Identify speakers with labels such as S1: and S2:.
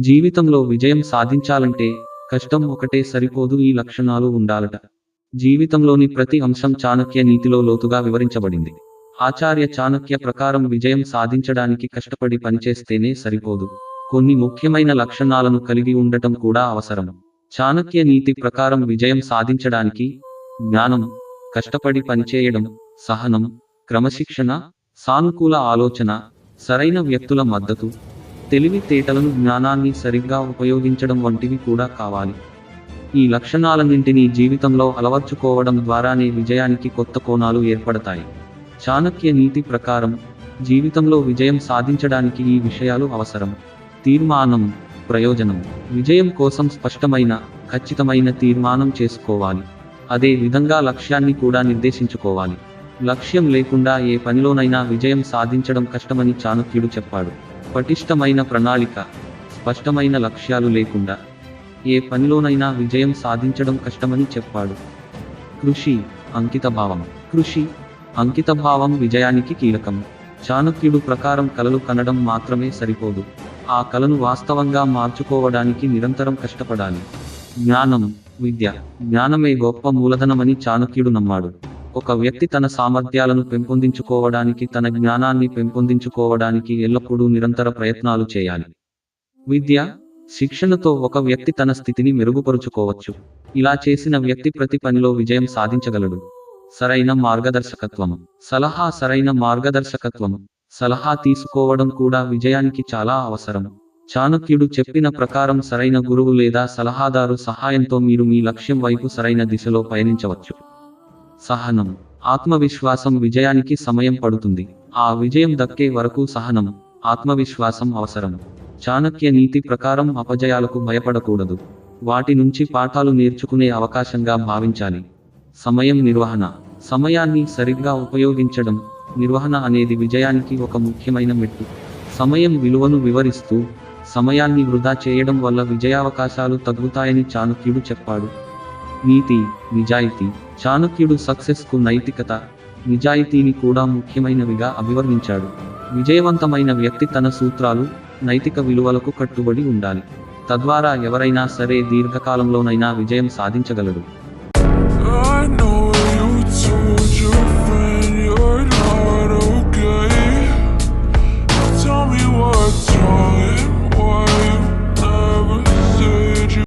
S1: జీవితంలో విజయం సాధించాలంటే కష్టం ఒకటే సరిపోదు ఈ లక్షణాలు ఉండాలట. జీవితంలోని ప్రతి అంశం చాణక్య నీతిలో లోతుగా వివరించబడింది. ఆచార్య చాణక్య ప్రకారం విజయం సాధించడానికి కష్టపడి పనిచేస్తేనే సరిపోదు. కొన్ని ముఖ్యమైన లక్షణాలను కలిగి ఉండటం కూడా అవసరం. చాణక్య నీతి ప్రకారం విజయం సాధించడానికి జ్ఞానం కష్టపడి పనిచేయడం సహనం క్రమశిక్షణ సానుకూల ఆలోచన సరైన వ్యక్తుల మద్దతు తెలివితేటలను జ్ఞానాన్ని సరిగ్గా ఉపయోగించడం వంటివి కూడా కావాలి. ఈ లక్షణాలన్నింటినీ జీవితంలో అలవర్చుకోవడం ద్వారానే విజయానికి కొత్త కోణాలు ఏర్పడతాయి. చాణక్య నీతి ప్రకారం జీవితంలో విజయం సాధించడానికి ఈ విషయాలు అవసరం. తీర్మానం ప్రయోజనం. విజయం కోసం స్పష్టమైన ఖచ్చితమైన తీర్మానం చేసుకోవాలి. అదే విధంగా లక్ష్యాన్ని కూడా నిర్దేశించుకోవాలి. లక్ష్యం లేకుండా ఏ పనిలోనైనా విజయం సాధించడం కష్టమని చాణక్యుడు చెప్పాడు. పటిష్టమైన ప్రణాళిక స్పష్టమైన లక్ష్యాలు లేకుండా ఏ పనిలోనైనా విజయం సాధించడం కష్టమని చెప్పాడు. కృషి అంకితభావం. కృషి అంకితభావం విజయానికి కీలకం. చాణక్యుడు ప్రకారం కలలు కనడం మాత్రమే సరిపోదు. ఆ కలను వాస్తవంగా మార్చుకోవడానికి నిరంతరం కష్టపడాలి. జ్ఞానం విద్య జ్ఞానమే గొప్ప మూలధనమని చాణక్యుడు నమ్మాడు. ఒక వ్యక్తి తన సామర్థ్యాలను పెంపొందించుకోవడానికి తన జ్ఞానాన్ని పెంపొందించుకోవడానికి ఎల్లప్పుడూ నిరంతర ప్రయత్నాలు చేయాలి. విద్య శిక్షణతో ఒక వ్యక్తి తన స్థితిని మెరుగుపరుచుకోవచ్చు. ఇలా చేసిన వ్యక్తి ప్రతి పనిలో విజయం సాధించగలడు. సరైన మార్గదర్శకత్వం. సలహా సరైన మార్గదర్శకత్వం. సలహా తీసుకోవడం కూడా విజయానికి చాలా అవసరం. చాణక్యుడు చెప్పిన ప్రకారం సరైన గురువు లేదా సలహాదారు సహాయంతో మీరు మీ లక్ష్యం వైపు సరైన దిశలో పయనించవచ్చు. సహనం. ఆత్మవిశ్వాసం విజయానికి సమయం పడుతుంది. ఆ విజయం దక్కే వరకు సహనం ఆత్మవిశ్వాసం అవసరం. చాణక్య నీతి ప్రకారం అపజయాలకు భయపడకూడదు. వాటి నుంచి పాఠాలు నేర్చుకునే అవకాశంగా భావించాలి. సమయం నిర్వహణ. సమయాన్ని సరిగ్గా ఉపయోగించడం నిర్వహణ అనేది విజయానికి ఒక ముఖ్యమైన మెట్టు. సమయం విలువను వివరిస్తూ సమయాన్ని వృధా చేయడం వల్ల విజయావకాశాలు తగ్గుతాయని చాణక్యుడు చెప్పాడు. నీతి నిజాయితీ చాణక్యుడు సక్సెస్కు నైతికత నిజాయితీని కూడా ముఖ్యమైనవిగా అభివర్ణించాడు. విజయవంతమైన వ్యక్తి తన సూత్రాలు నైతిక విలువలకు కట్టుబడి ఉండాలి. తద్వారా ఎవరైనా సరే దీర్ఘకాలంలోనైనా విజయం సాధించగలడు.
S2: Oh,